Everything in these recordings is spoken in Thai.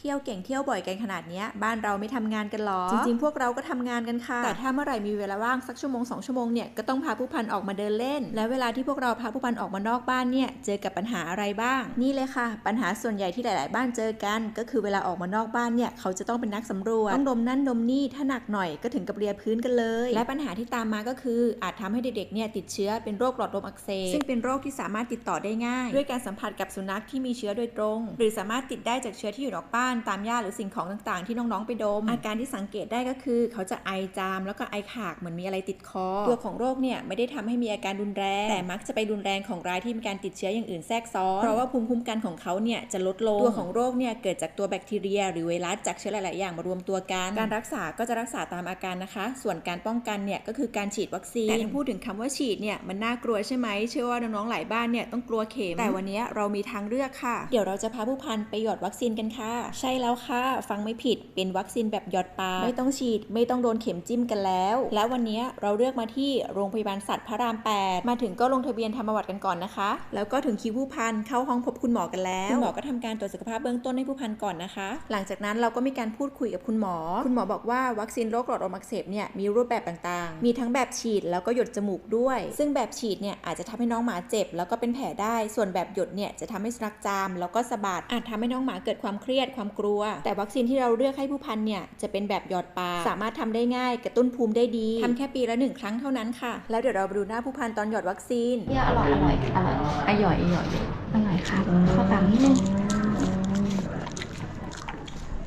เที่ยวเก่งเที่ยวบ่อยกันขนาดเนี้ยบ้านเราไม่ทำงานกันหรอ จริงๆ พวกเราก็ทำงานกันค่ะ แต่ถ้าเมื่อไหร่มีเวลาว่างสักชั่วโมงสองชั่วโมงเนี่ยก็ต้องพาผู้พันออกมาเดินเล่น และเวลาที่พวกเราพาผู้พันออกมานอกบ้านเนี่ยเจอกับปัญหาอะไรบ้าง นี่เลยค่ะ ปัญหาส่วนใหญ่ที่หลาย ๆ บ้านเจอกัน ก็คือเวลาออกมานอกบ้านเนี่ยเขาจะต้องเป็นนักสำรวจต้องดมนั่นดมนี่ถ้าหนักหน่อยก็ถึงกับเรียพื้นกันเลย และปัญหาที่ตามมาก็คืออาจทำให้เด็ก ๆ เนี่ยติดเชื้อเป็นโรคหลอดลมอักเสบซึ่งเป็นโรคที่สามารถติดต่อได้ง่าย ด้วยการสัมผัสกับสุนัขที่มีเชื้อโดยตรง หรือสามารถติดได้จากเชื้อที่อยู่นอกบ้านตามหญ้าหรือสิ่งของต่างๆ ที่น้องๆไปดม อาการที่สังเกตได้ก็คือ เขาจะไอจามแล้วก็ไอขากเหมือนมีอะไรติดคอ ตัวของโรคเนี่ยไม่ได้ทำให้มีอาการรุนแรง แต่มักจะไปรุนแรงของรายที่มีการติดเชื้ออย่างอื่นแทรกซ้อน เพราะว่าภูมิคุ้มกันของเขาเนี่ยจะลดลง ตัวของโรคเนี่ยเกิดจากตัวแบคทีเรีย หรือไวรัสจากเชื้อหลาย ๆ อย่างมารวมตัวกัน การรักษาก็จะรักษาตามอาการนะคะ ส่วนการป้องกันเนี่ยก็คือการฉีดวัคซีน แต่ถ้าพูดถึงคำว่าฉีดเนี่ยมันน่ากลัวใช่ไหม เชื่อว่าน้อง ๆ หลายบ้านเนี่ยต้องกลัวเข็ม แต่วันนี้เรามีทางเลือกค่ะ เดี๋ยวเราจะพาผู้พันไปหยอดวัคซีนกันค่ะใช่แล้วค่ะ ฟังไม่ผิดเป็นวัคซีนแบบหยอดปากไม่ต้องฉีด ไม่ต้องโดนเข็มจิ้มกันแล้ว และวันนี้เราเลือกมาที่โรงพยาบาลสัตว์พระราม 8 มาถึงก็ลงทะเบียนทำประวัติกันก่อนนะคะ แล้วก็ถึงคิวผู้พันเข้าห้องพบคุณหมอกันแล้วคุณหมอก็ทำการตรวจสุขภาพเบื้องต้นให้ผู้พันก่อนนะคะ หลังจากนั้นเราก็มีการพูดคุยกับคุณหมอ คุณหมอบอกว่าวัคซีนโรคหลอดลมอักเสบเนี่ยมีรูปแบบต่างๆ มีทั้งแบบฉีดแล้วก็หยดจมูกด้วย ซึ่งแบบฉีดเนี่ยอาจจะทำให้น้องหมาเจ็บ แล้วก็เป็นแผลได้ ส่วนแบบหยดเนี่ยจะทำให้สุนัขจามแล้วก็สะบัดอาจทำให้น้องหมาเกิดความเครียดความกลัว แต่วัคซีนที่เราเลือกให้ผู้พันเนี่ยจะเป็นแบบหยอดปากสามารถทำได้ง่ายกระตุ้นภูมิได้ดีทำแค่ปีละหนึ่งครั้งเท่านั้นค่ะ แล้วเดี๋ยวเราไปดูหน้าผู้พันตอนหยอดวัคซีนเนี่ยอร่อยอร่อยอร่อยอร่อยอร่อยอร่อยครับข้าวตามนิดนึง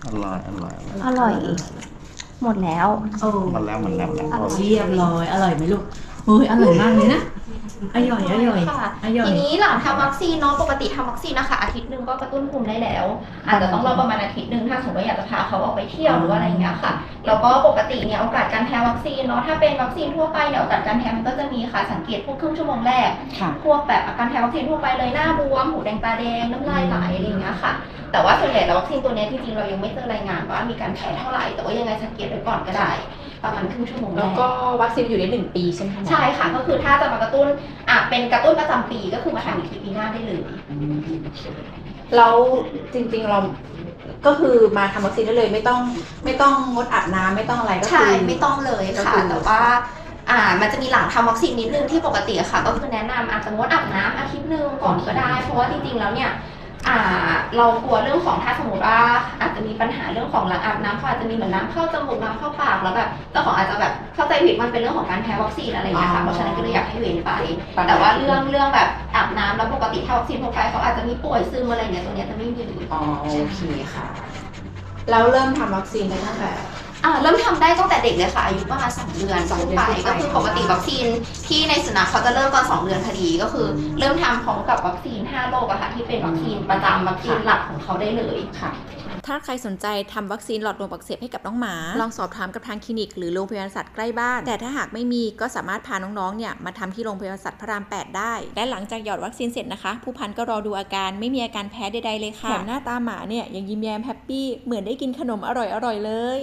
อร่อยอร่อยอร่อยหมดแล้วหมันแล้วหมันแล้วหมดแล้วเรียบร้อยอร่อยไหมลูก เฮ้ยอร่อยมากเลยนะอร่อยอร่อยค่ะอร่อย ทีนี้หลังทำวัคซีนเนาะปกติทำวัคซีนนะคะอาทิตย์หนึ่งก็กระตุ้นภูมิได้แล้ว อาจจะต้องรอประมาณอาทิตย์หนึ่งถ้าสมมติว่าอยากจะพาเขาออกไปเที่ยวหรือว่าอะไรอย่างเงี้ยค่ะแล้วก็ปกติเนี่ยโอกาสการแพ้วัคซีนเนาะถ้าเป็นวัคซีนทั่วไปเนี่ยโอกาสการแพ้มันก็จะมีค่ะสังเกตพวกครึ่งชั่วโมงแรกค่ะพวกแบบอาการแพ้วัคซีนทั่วไปเลยหน้าบวมหูแดงตาแดงน้ำลายไหลอะไรอย่างเงี้ยค่ะ แต่ว่าส่วนใหญ่แล้ววัคซีนตัวเนี้ยที่จริงเรายังไม่เจอรายงานว่ามีการแพ้เท่าไหร่แต่ว่ายังไงสังเกตไว้ก่อนก็ได้ ประมาณครึ่งชั่วโมงแรแล้วกก็วัคซีนอยู่ในหนึ่งปีใช่ไหมคะใช่ค่ะ ก็คือถ้าจะมากระตุ้นอะเป็นกระตุ้นประจำปีก็คือมาทำอีกทีปีหน้าได้เลยแล้วจริงๆเราก็คือมาทำวัคซีนได้เลยไม่ต้องไม่ต้องงดอาบน้ำไม่ต้องอะไรก็ใช่คือไม่ต้องเลยก็ค่ะคือแต่ว่าอ่ามันจะมีหลังทำวัคซีนนิดนึงที่ปกติอะค่ะ ก็คือแนะนำอาจจะงดอาบน้ำอาทิตย์หนึ่งก่อนก็ได้ เพราะว่าจริงๆแล้วเนี่ย อ่าเรากลัวเรื่องของถ้าสมมติว่าอาจจะมีปัญหาเรื่องของหลังอาบน้ำเขาอาจจะมีเหมือนน้ำเข้าจมูกน้ำเข้าปากแล้วแบบเจ้าของอาจจะแบบเข้าใจผิดมันเป็นเรื่องของการแพ้วัคซีนอะไรอย่างเงี้ยค่ะเพราะฉะนั้นก็เลยอยากให้เว้นไป แต่ว่าเรื่องเรื่องแบบอาบน้ำแล้วปกติถ้าวัคซีนทั่วไปเขาอาจจะมีป่วยซึมอะไรอย่างเงี้ยตัวเนี้ยจะไม่มีอ๋อโอเคค่ะ แล้วเริ่มทำวัคซีนได้ตั้งแต่ อ่าเริ่มทำได้ตั้งแต่เด็กเลยค่ะ อายุประมาณสองเดือนสองขึ้นเดือนไปขึ้นไป ก็คือปกติวัคซีนที่ในสุนัขเขาจะเริ่มตอนสองเดือนพอดีก็คือ เริ่มทำพร้อมกับวัคซีนห้าโรคอะค่ะที่เป็นวัคซีนประจำวัคซีนหลักของเขาได้เลยค่ะ ถ้าใครสนใจทำวัคซีนหลอดลมอักเสบให้กับน้องหมา ลองสอบถามกับทางคลินิกหรือโรงพยาบาลสัตว์ใกล้บ้าน แต่ถ้าหากไม่มีก็สามารถพาน้องๆ เนี่ยมาทำที่โรงพยาบาลสัตว์พระราม 8 ได้ และหลังจากหยอดวัคซีนเสร็จนะคะ ผู้พันก็รอดูอาการไม่มีอาการแพ้ใดๆเลยค่ะแถมหน้าตาหมาเนี่ยยังยิ้มแย้มแฮปปี้เหมือนได้กินขนมอร่อยๆเลย